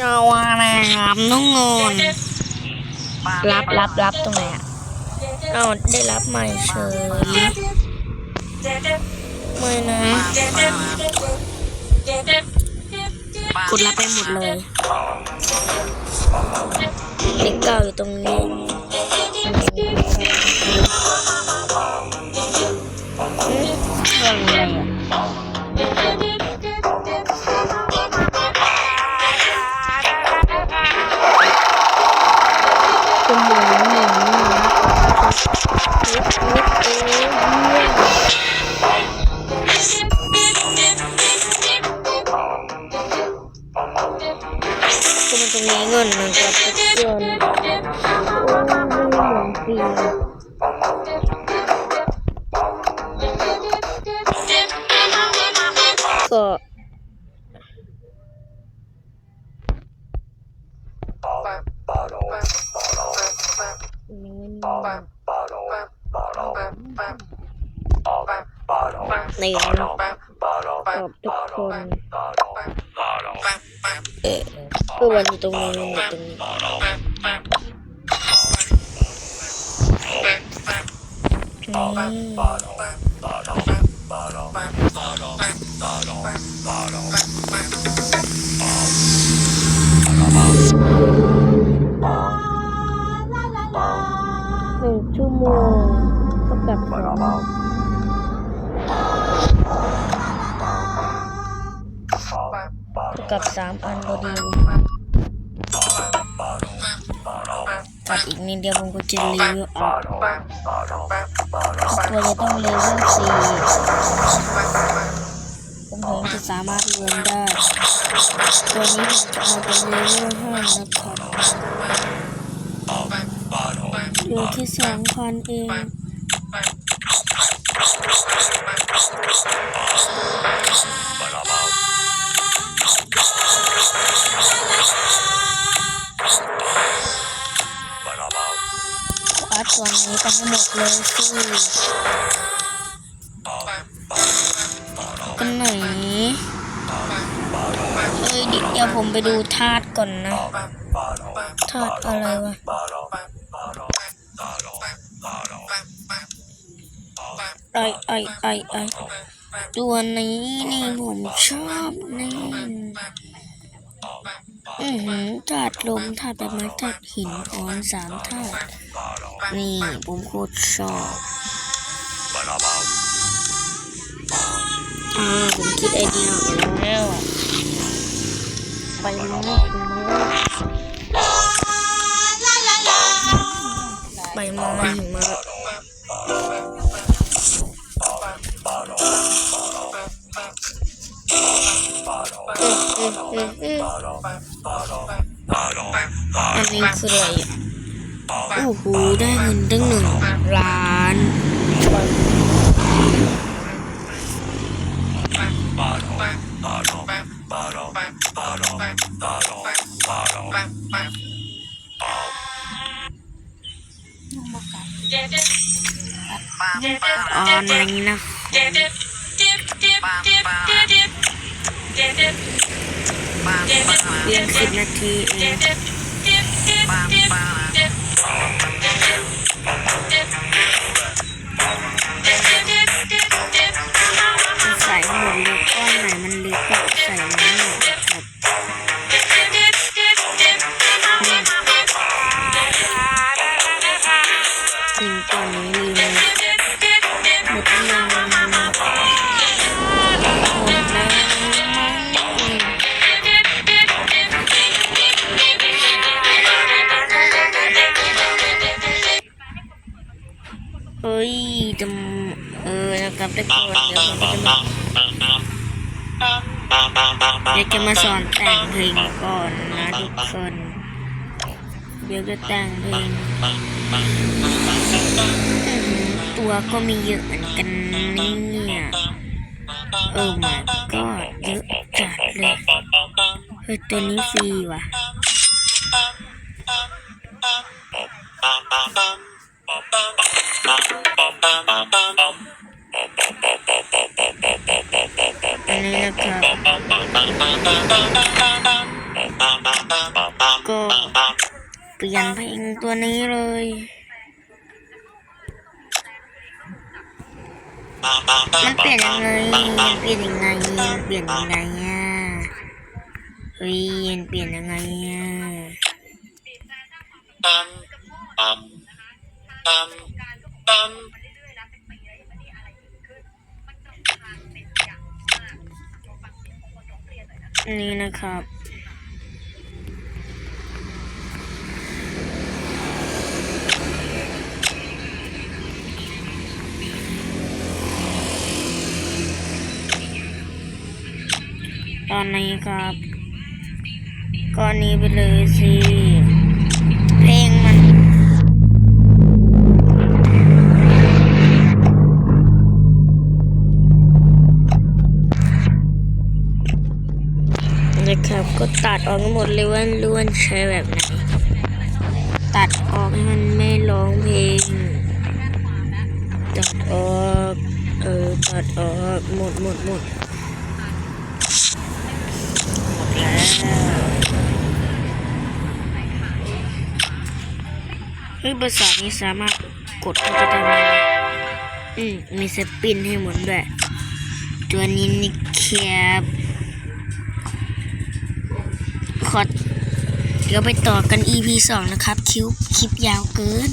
เอาอะไรครับน้องงนรับรับรับตรงไหนอะเอาได้รับใหม่เฉยไม่นะกดรับไปหมดเลยเด็กเก่าอยู่ตรงนี้เอ๊ะเรื่องอะไร นในรอบกับทุกคนเออคือวันอยู่ตรงนี้มันอยู่ตรงนี้อืม กับสามอันพอดีตัดอีกนิดเดียวผมก็จะรีวิวอัพตัวจะต้องเลเวลสี่ผมถึงจะสามารถรวมได้ ตัวนี้ผมจะเอาเป็นเลเวลห้านะครับเหลือแค่สองพันเอง อัดตัวนี้ไปให้หมดเลยสิกันไหนเอ้ยเดี๋ยวผมไปดูธาตุก่อนนะธาตุอะไรวะไอไอไอไอ ตัวนี้นี่ผมชอบนี่อือหือธาตุลมธาตุใบไม้ธาตุหินอ่อนสามธาตุนี่ผมโคตรชอบอ่าผมคิดไอเดียออกแล้วไปไม้หิมะใบไม้หิมะเอันนี้คืออะไรอะโอ้โห ได้เงินตั้งหนึ่งล้านตอนนี้นะ เพีย เฮ้ยจะเออนะครับทุกคนเดี๋ยวผมจะมาเดี๋ยวจะมาสอนแต่งเพลงก่อนนะทุกคน เดี๋ยวจะแต่งเพลงอื้อหือตัวก็มีเยอะเหมือนกันเนี่ยเออมาก็เยอะจัดเลยเฮ้ยตัวนี้ฟรีว่ะอันนี้นะครับ ก็เปลี่ยนเพลงตัวนี้เลยมันเปลี่ยนยังไงเปลี่ยนยังไงเปลี่ยนยังไงอะเฮ้ยเปลี่ยนยังไงอะ นี่นะครับ ตอนนี้ครับ ก็นี้ไปเลยสิ นะครับ ก็ตัดออกหมดเลยว่าล้วนใช้แบบไหนตัดออกให้มันไม่ร้องเพลง ตัดออกเออตัดออกหมดหมดหมดหมดแล้วเฮ้ยภาษานี้สามารถกดเข้าไปได้ไหมอืมมีสปินให้หมุนด้วย ตัวนี้นี่แคบ คอเดี๋ยวไปต่อกัน EP 2 นะครับคลิปคลิปยาวเกิน